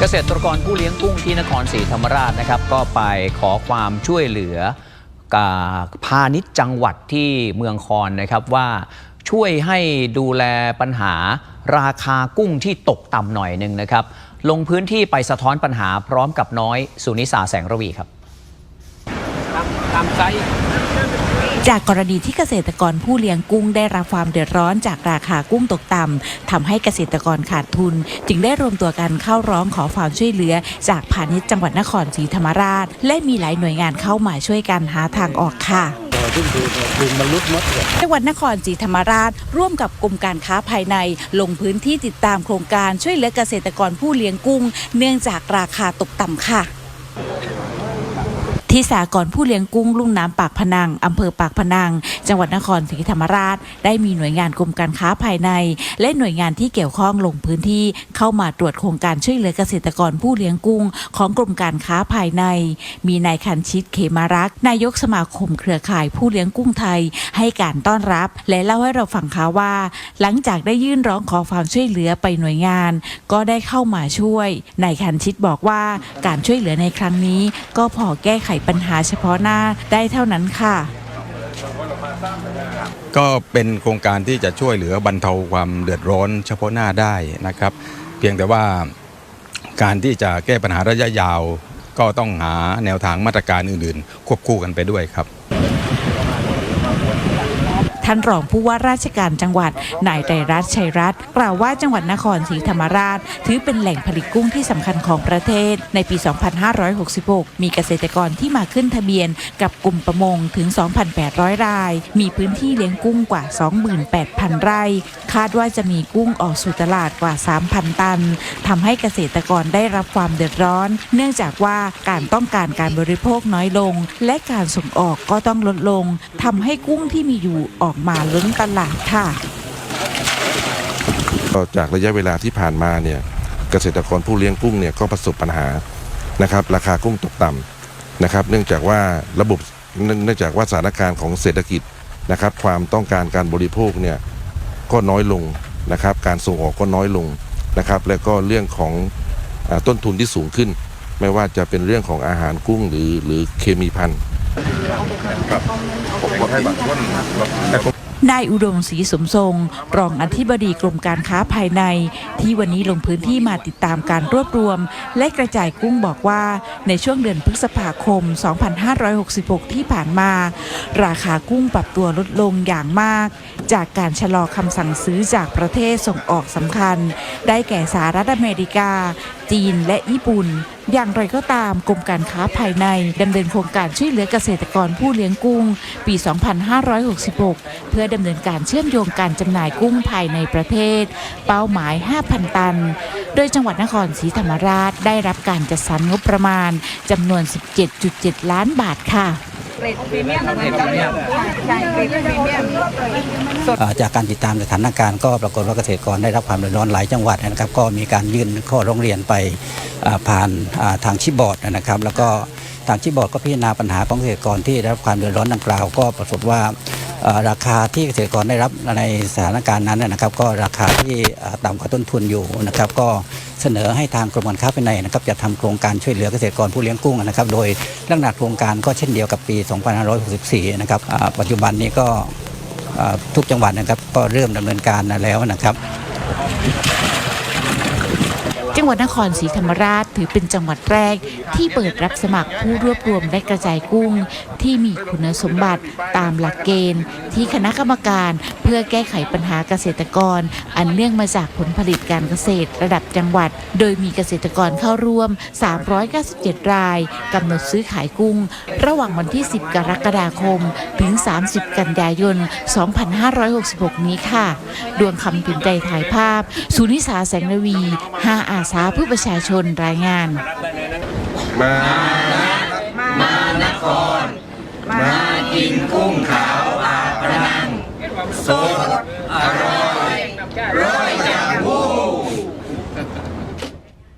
เกษตรกรผู้เลี้ยงกุ้งที่นครศรีธรรมราชนะครับ ก็ไปขอความช่วยเหลือกับพาณิชย์จังหวัดที่เมืองคอนนะครับว่าช่วยให้ดูแลปัญหาราคากุ้งที่ตกต่ำหน่อยหนึ่งนะครับ ลงพื้นที่ไปสะท้อนปัญหาพร้อมกับน้อยสุนิสาแสงระวีครับ ตามไซส์ จากกรณีที่เกษตรกรผู้เลี้ยงกุ้งได้รับความเดือดร้อนจากราคากุ้งตกต่ำทำให้เกษตรกรขาดทุน จึงได้รวมตัวกันเข้าร้องขอความช่วยเหลือ จากพาณิชย์จังหวัดนครศรีธรรมราช และมีหลายหน่วยงานเข้ามาช่วยกันหาทางออกค่ะซึ่งคือคือมันลุดมดเลยจังหวัดนครศรีธรรมราช ร่วมกับกรมการค้าภายใน ลงพื้นที่ติดตามโครงการช่วยเหลือเกษตรกรผู้เลี้ยงกุ้ง เนื่องจากราคาตกต่ำค่ะ ที่สากรผู้เลี้ยงกุ้งลุ่มน้ำปากพนังอำเภอปากพนัง จังหวัดนครศรีธรรมราช ได้มีหน่วยงานกรมการค้าภายใน และหน่วยงานที่เกี่ยวข้องลงพื้นที่เข้ามาตรวจโครงการช่วยเหลือเกษตรกรผู้เลี้ยงกุ้ง ของกรมการค้าภายใน มีนายคันชิตเขมารักษ์นายกสมาคมเครือข่ายผู้เลี้ยงกุ้งไทย ให้การต้อนรับ และเล่าให้เราฟังค่ะว่า หลังจากได้ยื่นร้องขอความช่วยเหลือไปหน่วยงาน ก็ได้เข้ามาช่วยนายคันชิตบอกว่าการช่วยเหลือในครั้งนี้ ก็พอแก้ไขปัญหาเฉพาะหน้าได้เท่านั้นค่ะ ก็เป็นโครงการที่จะช่วยเหลือบรรเทาความเดือดร้อนเฉพาะหน้าได้นะครับ เพียงแต่ว่าการที่จะแก้ปัญหาระยะยาว ก็ต้องหาแนวทางมาตรการอื่นๆ ควบคู่กันไปด้วยครับ ท่านรองผู้ว่าราชการจังหวัดนายไตรรัตน์ชัยรัตน์กล่าวว่าจังหวัดนครศรีธรรมราช ถือเป็นแหล่งผลิตกุ้งที่สำคัญของประเทศ ในปี 2566 มีเกษตรกรที่มาขึ้นทะเบียน กับกลุ่มประมงถึง 2,800 ราย มีพื้นที่เลี้ยงกุ้งกว่า 28,000 ไร่ คาดว่าจะมีกุ้งออกสู่ตลาดกว่า 3,000 ตันทำให้เกษตรกรได้รับความเดือดร้อน เนื่องจากว่าการต้องการการบริโภคน้อยลง และการส่งออกก็ต้องลดลงทำให้กุ้งที่มีอยู่ออกมาลุ้นตลาดค่ะก็จากระยะเวลาที่ผ่านมาเนี่ยเกษตรกรผู้เลี้ยงกุ้งเนี่ยก็ประสบปัญหานะครับ ราคากุ้งตกต่ำนะครับ เนื่องจากว่าระบบเนื่องจากว่าสถานการณ์ของเศรษฐกิจนะครับ ความต้องการการบริโภคเนี่ยก็น้อยลงนะครับ การส่งออกก็น้อยลงนะครับ แล้วก็เรื่องของอต้นทุนที่สูงขึ้น ไม่ว่าจะเป็นเรื่องของอาหารกุ้งหรือหรือเคมีพันธุ์ นายอุดมศรีสมทรง รองอธิบดีกรมการค้าภายใน ที่วันนี้ลงพื้นที่มาติดตามการรวบรวม และกระจายกุ้งบอกว่า ในช่วงเดือนพฤษภาคม 2566 ที่ผ่านมา ราคากุ้งปรับตัวลดลงอย่างมาก จากการชะลอคำสั่งซื้อจากประเทศส่งออกสำคัญ ได้แก่สหรัฐอเมริกา จีนและญี่ปุ่น อย่างไรก็ตามกรมการค้าภายในดำเนินโครงการช่วยเหลือเกษตรกรผู้เลี้ยงกุ้ง ปี 2566 เพื่อดำเนินการเชื่อมโยงการจำหน่ายกุ้งภายในประเทศ เป้าหมาย 5,000 ตัน โดยจังหวัดนครศรีธรรมราชได้รับการจัดสรรงบประมาณจำนวน 17.7 ล้านบาทค่ะ เอ่อจากการติดตามสถานการณ์ก็ปรากฏว่าเกษตรกรได้รับความเดือดร้อนหลายจังหวัดนะครับ ก็มีการยื่นข้อร้องเรียนไปอ่าผ่านอ่าทางชิบอร์ดนะครับ แล้วก็ทางชิบอร์ดก็พิจารณาปัญหาของเกษตรกรที่ได้รับความเดือดร้อนดังกล่าว ก็ปรากฏว่าเอ่อราคาที่เกษตรกรได้รับในสถานการณ์นั้นนะครับ ก็ราคาที่อ่าต่ำกว่าต้นทุนอยู่นะครับ ก็เสนอให้ทางกรมการค้าภายในนะครับจะทำโครงการช่วยเหลือเกษตรกรผู้เลี้ยงกุ้งนะครับโดยลักษณะโครงการก็เช่นเดียวกับปี 2564 นะครับปัจจุบันนี้ก็ทุกจังหวัดนะครับก็เริ่มดำเนินการแล้วนะครับ จังหวัดนครศรีธรรมราชถือเป็นจังหวัดแรกที่เปิดรับสมัครผู้รวบรวมและกระจายกุ้ง ที่มีคุณสมบัติตามหลักเกณฑ์ ที่คณะกรรมการ เพื่อแก้ไขปัญหาเกษตรกร อันเนื่องมาจากผลผลิตการเกษตรระดับจังหวัด โดยมีเกษตรกรเข้าร่วม 397 รายกำหนดซื้อขายกุ้ง ระหว่างวันที่ 10 กรกฎาคม ถึง 30 กันยายน 2566 นี้ค่ะ ดวงคำถึงใจถ่ายภาพ สุนิสาแสงระวี 5 อาสาเพื่อประชาชนรายงานกินกุ้งขาวปากพนังสดอ ร่อย